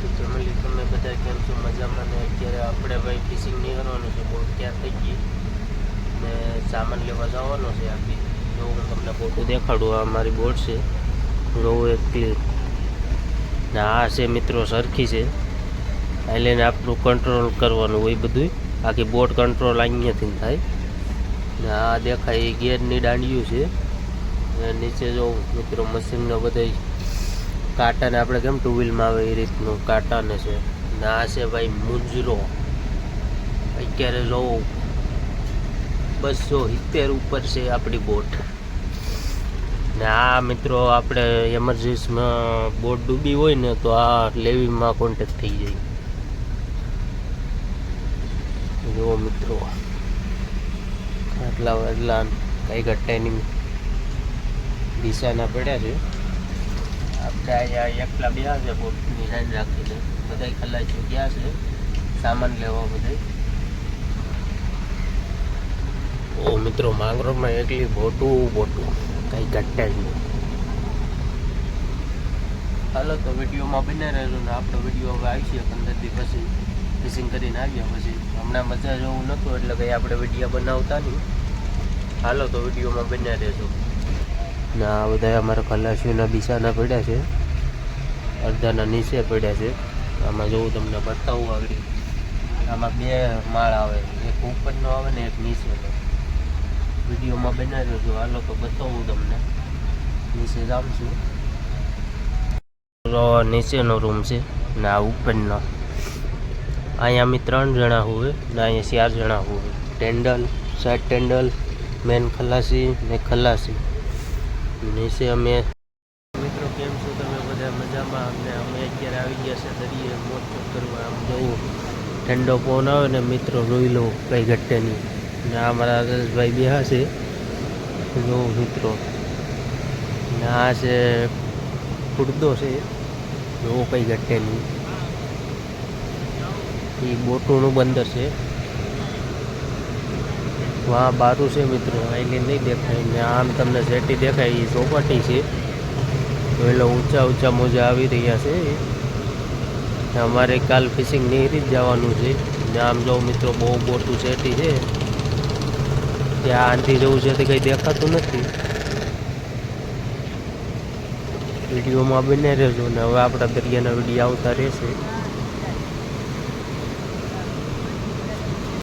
તો ફેમિલી તમે બધા કેમ છો? મજામાં ને અત્યારે આપણે ભાઈ ફિશિંગ નીકળવાનું છે. બોટ ત્યાં થઈ ગઈ ને સામાન લેવા જવાનો છે આપી જો હું તમને બોટ દેખાડું, આ મારી બોટ છે. રોવ એક ક્લિક ને આ છે મિત્રો સરખી છે. લઈને આપણું કંટ્રોલ કરવાનું હોય બધું આખી બોટ કંટ્રોલ અહીંયાથી થાય. ને આ દેખાય એ ગેરની દાંડિયું છે. ને નીચે જો મિત્રો મશીનનો બધા કાંટાને આપણે કેમ ટુ વ્હીલમાં આવે એ રીતનું? કાંટાને છે. ને આ છે ભાઈ મુંજરો. અત્યારે જો બસો સિત્તેર ઉપર છે આપણી બોટ. ને આ મિત્રો આપણે એમરજન્સીમાં બોટ ડૂબી હોય ને તો આ લેવીમાં કોન્ટેક્ટ થઈ જાય. જુઓ મિત્રો આટલા વાટલા કઈ ઘટાની દિશાના પડ્યા છે. અહીંયા એકલા બે છે બોટની લાઈન રાખીને. બધા ખલાસીઓ ગયા છે સામાન લેવા બધા. ઓ મિત્રો માંગરોળમાં એકલી બોટું બોટું. કઈ ઘટે જ નહીં. હાલો તો વિડીયોમાં બને રહેલું ને આપણો વીડિયો હવે આવી છે પંદર દી પછી. ફિશિંગ કરીને આવ્યા પછી. હમણાં મજા જોવું નહોતું એટલે કંઈ આપણે વીડિયો બનાવતા નહીં. હાલો તો વિડીયોમાં બને રહેજો. ના આ બધા અમારા ખલાસીઓના બીસાના પડ્યા છે. અડધાના નીચે પડ્યા છે. આમાં જોઉં તમને બતાવું આગળ. આમાં બે માળ આવે. એક ઉપરનો આવે ને એક નીચેનો. વિડીયોમાં બનાવ્યો છું. આ લોકો બતાવું તમને. નીચે જામશું નીચેનો રૂમ છે ને આ ઉપરનો. અહીંયા અમે ત્રણ જણા હોય ને અહીંયા ચાર જણા હોય ટેન્ડલ, સાઈડ ટેન્ડલ, મેન ખલાસી ને ખલાસી. નીચે અમે બધા મજામાં અમને અમે અત્યારે આવી ગયા છે દરિયે શોખ કરવા. આમ જવું ઠંડો પવન આવે ને મિત્રો રોઈ લો કઈ ઘટે નહીં. ને આ મારા રસભાઈ બેહા છે. જો મિત્રો. ને આ છે કુર્દો છે. જો કઈ ઘટે નહીં. એ બોટોનું બંદર છે. વાં બારું છે મિત્રો. આઈલી નહીં દેખાય. ને આમ તમને સેટી દેખાય. એ ચોપાટી છે. એટલે ઊંચા ઊંચા મોજા આવી રહ્યા છે. અમારે કાલ ફિશિંગ નીકળી જ જવાનું છે. ને આમ જો મિત્રો બહુ મોટું સેટી છે. ત્યાં આંધી જવું છે તે કંઈ દેખાતું નથી. વિડીયોમાં બને રહેજો ને હવે આપણા દરિયાના વીડિયો આવતા રહેશે.